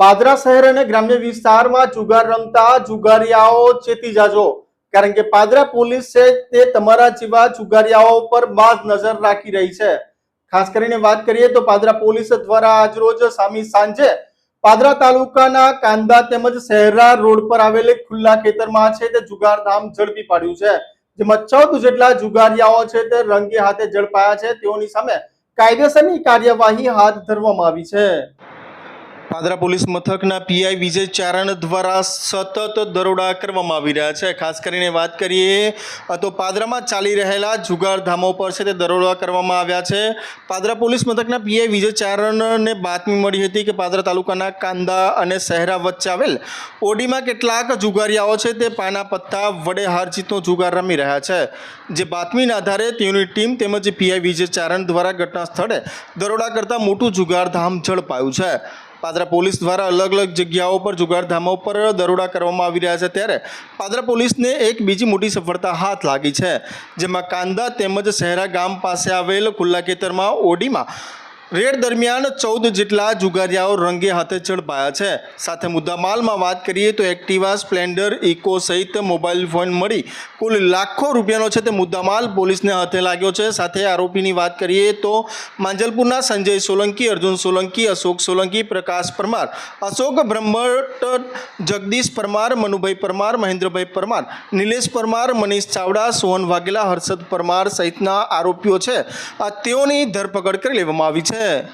પાદરા શહેર અને ગ્રામ્ય વિસ્તારમાં જુગાર રમતા જુગારિયાઓ ચેતી જાજો. કારણ કે પાદરા પોલીસ છે તે તમારા જેવા જુગારિયાઓ પર બાજ નજર રાખી રહી છે. ખાસ કરીને વાત કરીએ તો પાદરા પોલીસ દ્વારા આજરોજ સામી સાંજે પાદરા તાલુકાના કાંદા તેમજ શહેરા રોડ પર આવેલી ખુલ્લા ખેતરમાં છે તે જુગારધામ ઝડપી પાડ્યું છે. જેમાં ચૌદ જેટલા જુગારિયાઓ છે તે રંગે હાથે ઝડપાયા છે. તેઓની સામે કાયદેસરની કાર્યવાહી હાથ ધરવામાં આવી છે. પાદરા પોલીસ મથકના પીઆઈ વિજય ચારણ દ્વારા સતત દરોડા કરવામાં આવી રહ્યા છે. ખાસ કરીને વાત કરીએ તો પાદરામાં ચાલી રહેલા જુગારધામો પર છે તે દરોડા કરવામાં આવ્યા છે. પાદરા પોલીસ મથકના પીઆઈ વિજય ચારણને બાતમી મળી હતી કે પાદરા તાલુકાના કાંદા અને શહેરા વચ્ચે આવેલ ઓડીમાં કેટલાક જુગારિયાઓ છે તે પાના પત્તા વડે હાર જીતનો જુગાર રમી રહ્યા છે. જે બાતમીના આધારે તેઓની ટીમ તેમજ પીઆઈ વિજય ચારણ દ્વારા ઘટના સ્થળે દરોડા કરતાં મોટું જુગારધામ ઝડપાયું છે. પાદરા પોલીસ દ્વારા અલગ અલગ જગ્યાઓ પર, જુગારધામો પર દરોડા કરવામાં આવી રહ્યા છે ત્યારે પાદરા પોલીસને એક બીજી મોટી સફળતા હાથ લાગી છે, જેમાં કાંદા તેમજ શહેરા ગામ પાસે આવેલ ખુલ્લા ખેતરમાં ઓડીમાં રેડ દરમિયાન ચૌદ જેટલા જુગારિયાઓ રંગે હાથે ઝડપાયા છે. સાથે મુદ્દામાલમાં વાત કરીએ તો એક્ટિવા, સ્પ્લેન્ડર, ઇકો સહિત મોબાઈલ ફોન મળી કુલ લાખો રૂપિયાનો છે તે મુદ્દામાલ પોલીસને હાથે લાગ્યો છે. સાથે આરોપીની વાત કરીએ તો માંજલપુરના સંજય સોલંકી, અર્જુન સોલંકી, અશોક સોલંકી, પ્રકાશ પરમાર, અશોક બ્રહ્મટ, જગદીશ પરમાર, મનુભાઈ પરમાર, મહેન્દ્રભાઈ પરમાર, નિલેશ પરમાર, મનીષ ચાવડા સોહન વાઘેલા, હર્ષદ પરમાર સહિતના આરોપીઓ છે. આ તેઓની ધરપકડ કરી લેવામાં આવી છે. 哎